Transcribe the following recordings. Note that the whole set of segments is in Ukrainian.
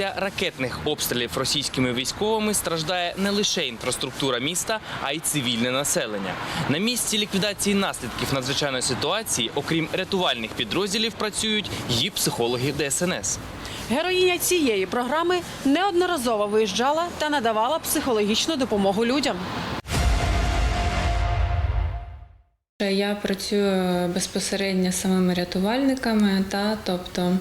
Після ракетних обстрілів російськими військовими страждає не лише інфраструктура міста, а й цивільне населення. На місці ліквідації наслідків надзвичайної ситуації, окрім рятувальних підрозділів, працюють і психологи ДСНС. Героїня цієї програми неодноразово виїжджала та надавала психологічну допомогу людям. Я працюю безпосередньо з самими рятувальниками, та тобто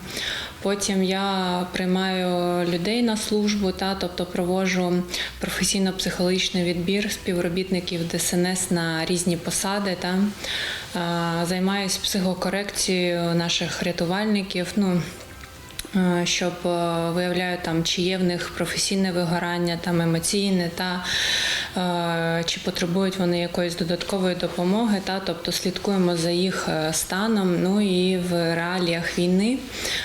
потім я приймаю людей на службу, та тобто проводжу професійно-психологічний відбір співробітників ДСНС на різні посади. Та займаюся психокорекцією наших рятувальників. Ну, щоб е, виявляю там, чи є в них професійне вигорання, там емоційне, та чи потребують вони якоїсь додаткової допомоги, та тобто слідкуємо за їх е, станом. Ну і в реаліях війни,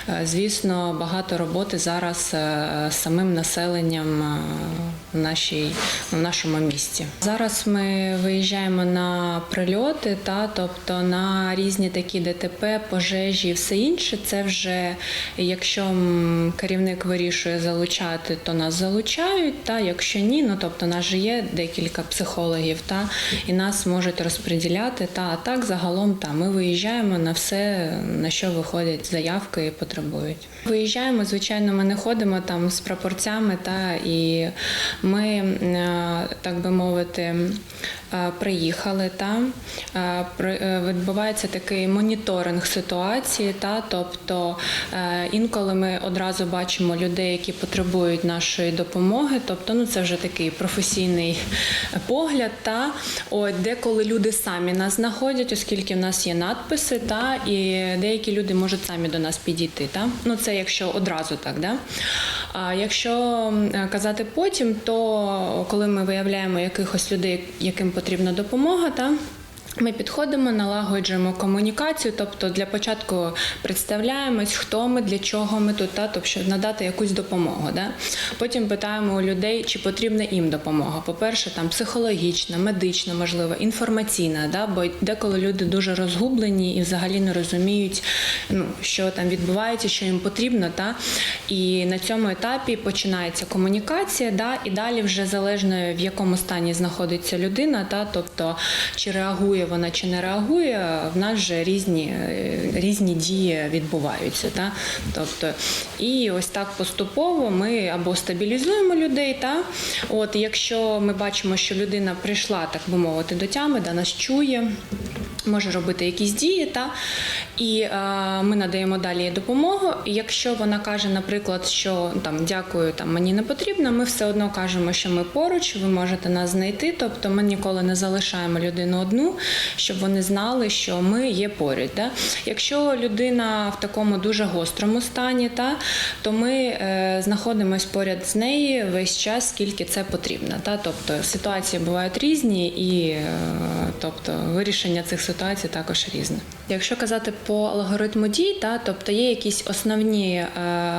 е, звісно, багато роботи зараз е, самим населенням е, в нашій в нашому місті. Зараз ми виїжджаємо на прильоти, та тобто на різні такі ДТП, пожежі і все інше. Це вже якщо керівник вирішує залучати, то нас залучають. Та якщо ні, ну тобто нас же є декілька психологів, та і нас можуть розподіляти. Та а так загалом та ми виїжджаємо на все, на що виходять заявки і потребують. Виїжджаємо, звичайно, ми не ходимо там з прапорцями, та і ми, е, так би мовити, е, приїхали там. е, Відбувається такий моніторинг ситуації, та тобто інколи ми одразу бачимо людей, які потребують нашої допомоги. Тобто, ну це вже такий професійний погляд. Та от деколи люди самі нас знаходять, оскільки в нас є надписи, та і деякі люди можуть самі до нас підійти. Та ну це якщо одразу так, да. А якщо казати потім, то коли ми виявляємо якихось людей, яким потрібна допомога, та ми підходимо, налагоджуємо комунікацію, тобто для початку представляємось, хто ми, для чого ми тут, та, тобто щоб надати якусь допомогу. Да? Потім питаємо у людей, чи потрібна їм допомога. По-перше, там психологічна, медична, можливо, інформаційна, да? бо деколи люди дуже розгублені і взагалі не розуміють, ну, що там відбувається, що їм потрібно. Та? І на цьому етапі починається комунікація, да? і далі вже залежно в якому стані знаходиться людина, та? тобто чи реагує вона, чи не реагує, в нас же різні, е, різні дії відбуваються. Та? Тобто, і ось так поступово ми або стабілізуємо людей, та? От, якщо ми бачимо, що людина прийшла, так би мовити, до тями, да, нас чує. Може робити якісь дії, та і е, ми надаємо далі допомогу. Якщо вона каже, наприклад, що там дякую, там мені не потрібно, ми все одно кажемо, що ми поруч, ви можете нас знайти. Тобто ми ніколи не залишаємо людину одну, щоб вони знали, що ми є поряд. Да? Якщо людина в такому дуже гострому стані, та то ми е, знаходимося поряд з нею весь час, скільки це потрібно. Та? Тобто ситуації бувають різні, і е, тобто вирішення цих ситуацій також різне. Якщо казати по алгоритму дій, та тобто є якісь основні е,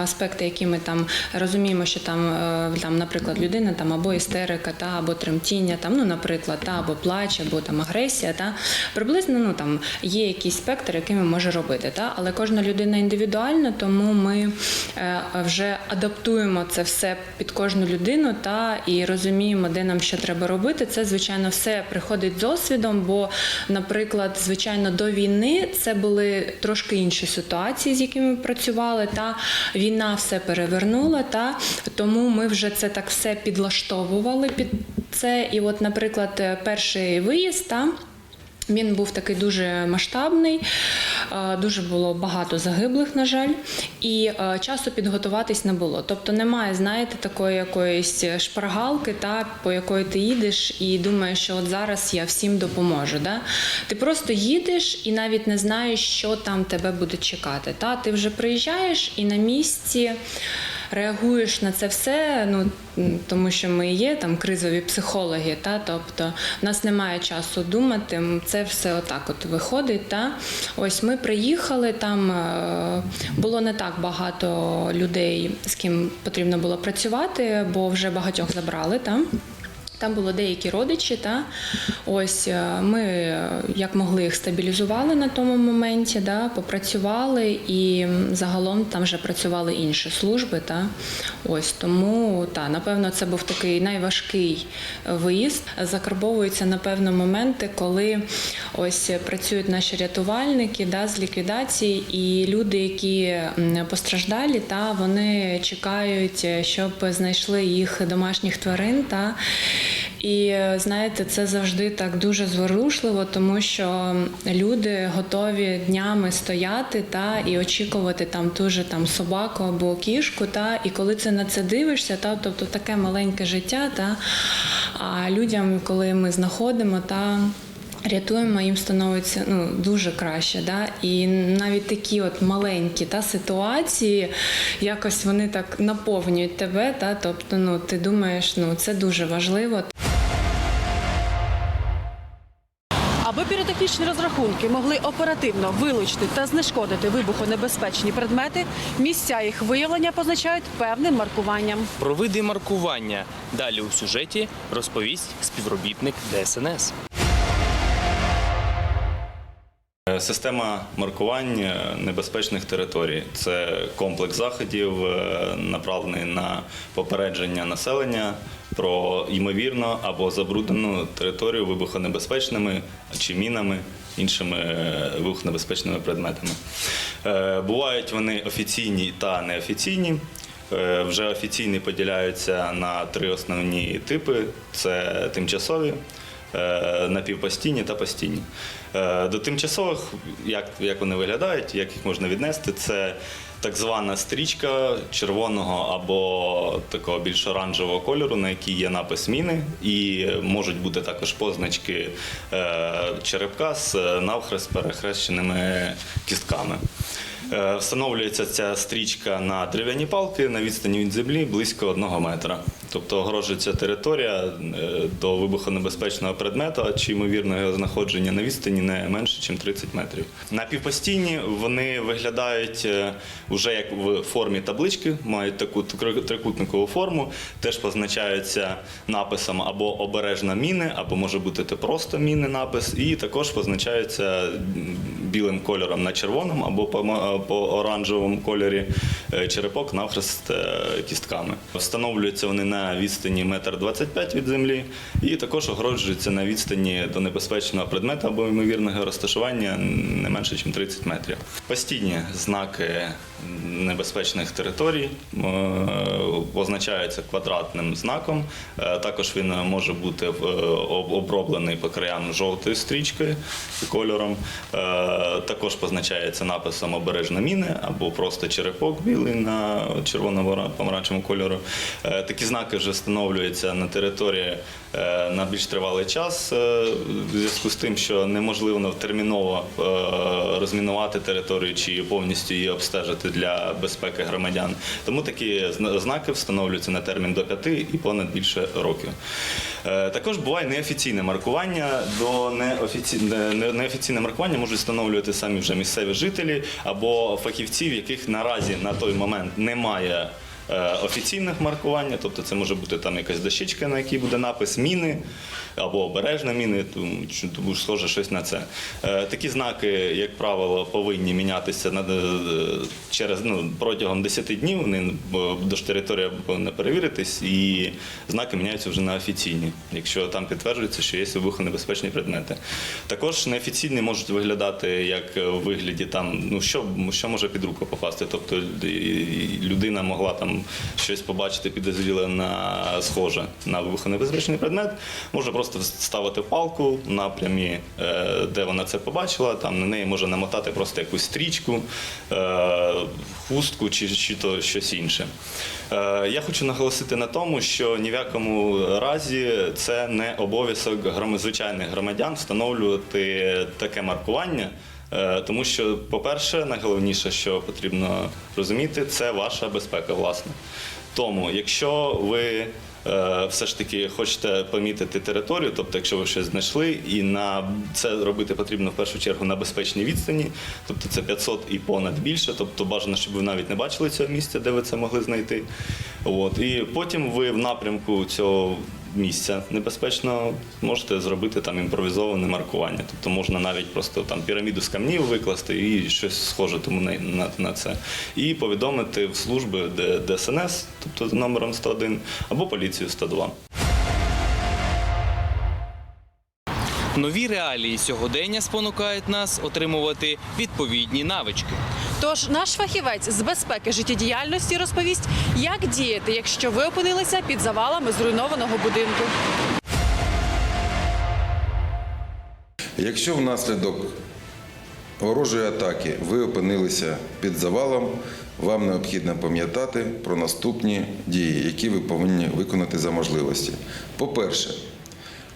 аспекти, які ми там розуміємо, що там, е, там, наприклад, людина там або істерика, та або тремтіння, там, ну, наприклад, та або плач, або там агресія, та приблизно ну там є якийсь спектр, який ми може робити. Та але кожна людина індивідуальна, тому ми е, вже адаптуємо це все під кожну людину та і розуміємо, де нам що треба робити. Це звичайно все приходить з досвідом, бо, наприклад, звичайно, до війни це були трошки інші ситуації, з якими ми працювали. Та війна все перевернула, та тому ми вже це так все підлаштовували під це. І, от, наприклад, перший виїзд та. Він був такий дуже масштабний, е, дуже було багато загиблих, на жаль, і е, часу підготуватись не було. Тобто немає, знаєте, такої якоїсь шпаргалки, та по якої ти їдеш і думаєш, що от зараз я всім допоможу. Да? Ти просто їдеш і навіть не знаєш, що там тебе буде чекати. Та? Ти вже приїжджаєш і на місці. Реагуєш на це все, ну тому що ми є там кризові психологи, та тобто в нас немає часу думати. Це все отак от виходить. Та ось ми приїхали. Там е, було не так багато людей, з ким потрібно було працювати, бо вже багатьох забрали там. Там було деякі родичі, та ось е, ми е, як могли їх стабілізували на тому моменті, да, попрацювали і загалом там вже працювали інші служби. Та ось тому та напевно це був такий найважкий е, виїзд. Закарбовуються напевно моменти, коли ось працюють наші рятувальники да, з ліквідації, і люди, які постраждалі, та вони чекають, щоб знайшли їх домашніх тварин. Та і знаєте, це завжди так дуже зворушливо, тому що люди готові днями стояти та і очікувати там ту же там собаку або кішку. Та і коли це на це дивишся, та тобто таке маленьке життя, та а людям, коли ми знаходимо та. Рятуємо, їм становиться ну дуже краще, да і навіть такі от маленькі та ситуації, якось вони так наповнюють тебе. Та тобто, ну ти думаєш, ну це дуже важливо. Піротехнічні розрахунки могли оперативно вилучити та знешкодити вибухонебезпечні предмети, місця їх виявлення позначають певним маркуванням. Про види маркування далі у сюжеті розповість співробітник ДСНС. Е, Система маркування небезпечних територій це комплекс заходів, е, направлений на попередження населення про ймовірно або забруднену територію вибухонебезпечними чи мінами, іншими е, вибухонебезпечними предметами. Бувають вони офіційні та неофіційні. Вже офіційні поділяються на три основні типи: це тимчасові, напівпостійні та постійні. Е, До тимчасових, як, як вони виглядають, як їх можна віднести, це так звана стрічка червоного або такого більш оранжевого кольору, на якій є напис міни, і можуть бути також позначки е, черепка з е, навхрест перехрещеними кістками. Е, Встановлюється ця стрічка на дерев'яні палки на відстані від землі близько одного метра. Тобто огороджується територія е, до вибухонебезпечного предмета чи ймовірного його знаходження на відстані не менше, ніж 30 метрів. Напівпостійні вони виглядають вже як в формі таблички, мають таку трикутникову форму, теж позначаються написом або обережна міни, або може бути просто міни напис, і також позначаються білим кольором на червоному або по, оранжевому кольорі е, черепок навхрест е, кістками. Встановлюються вони на відстані 1,25 м від землі і також огороджуються на відстані до небезпечного предмета або ймовірного розташування не менше, ніж 30 метрів. Постійні знаки небезпечних територій е, означаються квадратним знаком. Е, Також він може бути е, оброблений по краям жовтою стрічкою кольором. Також позначається написом обережна міни або просто черепок білий на червоно помаранчевому кольору. Такі знаки вже встановлюються на території на більш тривалий час в зв'язку з тим, що неможливо терміново розмінувати територію чи повністю її обстежити для безпеки громадян. Тому такі зна- знаки встановлюються на термін до 5 і понад більше років. Е, Також буває неофіційне маркування. До неофіці... не- не- неофіційне маркування можуть встановлювати самі вже місцеві жителі або фахівці, в яких наразі на той момент немає офіційних маркування, тобто це може бути там якась дощечка, на якій буде напис міни або обережна міни, тому тому схоже щось на це. Е, Такі знаки, як правило, повинні мінятися е, через ну, протягом 10 днів. Вони до ж територія повинна перевіритись, і знаки міняються вже на офіційні, якщо там підтверджується, що є вибухонебезпечні предмети. Також неофіційні можуть виглядати як у вигляді там, ну що, що може під руку попасти. Тобто людина могла там щось побачити підозріле на схоже на вибухонебезпечний предмет, може просто ставити палку напрямі, е, де вона це побачила. Там на неї може намотати просто якусь стрічку, е, хустку чи, чи то щось інше. Е, Я хочу наголосити на тому, що ні в якому разі це не обов'язок звичайних громадян встановлювати таке маркування. Е, Тому що, по-перше, найголовніше, що потрібно розуміти, це ваша безпека, власне. Тому, якщо ви е, все ж таки хочете помітити територію, тобто, якщо ви щось знайшли, і на це робити потрібно в першу чергу на безпечній відстані, тобто це 500 і понад більше, тобто бажано, щоб ви навіть не бачили цього місця, де ви це могли знайти. От. І потім ви в напрямку цього місця небезпечного, можете зробити там імпровізоване маркування. Тобто можна навіть просто там піраміду з камнів викласти і щось схоже тому на, на, на це. І повідомити в служби ДСНС, тобто з номером 101, або поліцію 102. Нові реалії сьогодення спонукають нас отримувати відповідні навички. Тож наш фахівець з безпеки життєдіяльності розповість, як діяти, якщо ви опинилися під завалами зруйнованого будинку. Якщо внаслідок ворожої атаки ви опинилися під завалом, вам необхідно пам'ятати про наступні дії, які ви повинні виконати за можливості. По-перше,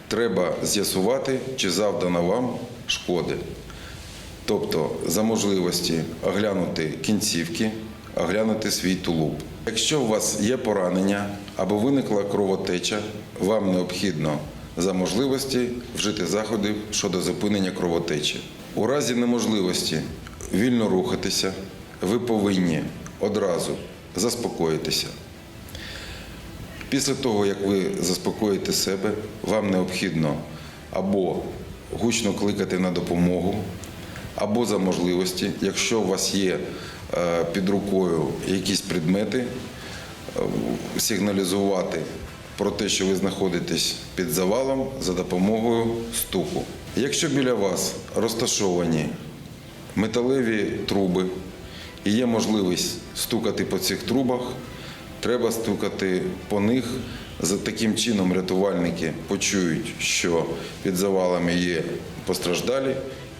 треба з'ясувати, чи завдано вам шкоди. Тобто, за можливості оглянути кінцівки, оглянути свій тулуб. Якщо у вас є поранення або виникла кровотеча, вам необхідно за можливості вжити заходів щодо зупинення кровотечі. У разі неможливості вільно рухатися, ви повинні одразу заспокоїтися. Після того, як ви заспокоїте себе, вам необхідно або гучно кликати на допомогу, або за можливості, якщо у вас є е, під рукою якісь предмети, е, сигналізувати про те, що ви знаходитесь під завалом за допомогою стуку. Якщо біля вас розташовані металеві труби і є можливість стукати по цих трубах, треба стукати по них. За таким чином рятувальники почують, що під завалами є постраждалі,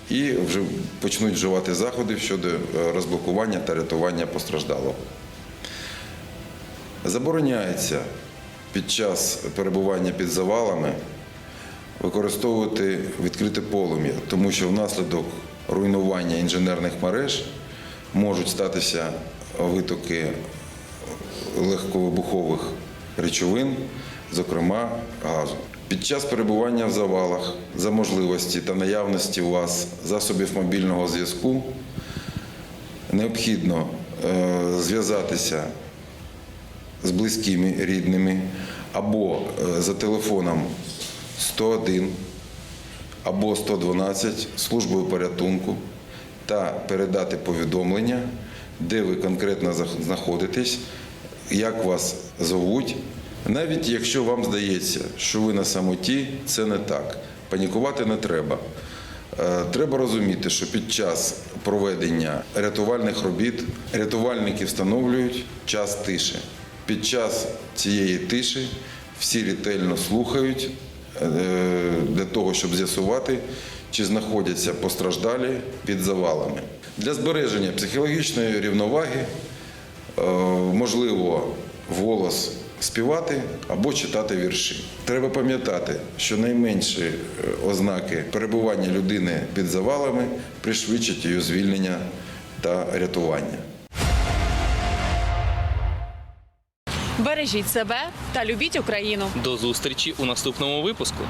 і вже почнуть вживати заходи щодо е, розблокування та рятування постраждалого. Забороняється під час перебування під завалами використовувати відкрите полум'я, тому що внаслідок руйнування інженерних мереж можуть статися витоки легковибухових речовин, зокрема газу. Під час перебування в завалах за можливості та наявності у вас засобів мобільного зв'язку необхідно е, зв'язатися з близькими рідними або е, за телефоном 101 або 112 службою порятунку та передати повідомлення, де ви конкретно знаходитесь, як вас зовуть. Навіть якщо вам здається, що ви на самоті, це не так. Панікувати не треба. Е, Треба розуміти, що під час проведення рятувальних робіт рятувальники встановлюють час тиші. Під час цієї тиші всі ретельно слухають е, для того, щоб з'ясувати, чи знаходяться постраждалі під завалами. Для збереження психологічної рівноваги е, можливо вголос співати або читати вірші. Треба пам'ятати, що найменші е, ознаки перебування людини під завалами пришвидшать її звільнення та рятування. Бережіть себе та любіть Україну. До зустрічі у наступному випуску.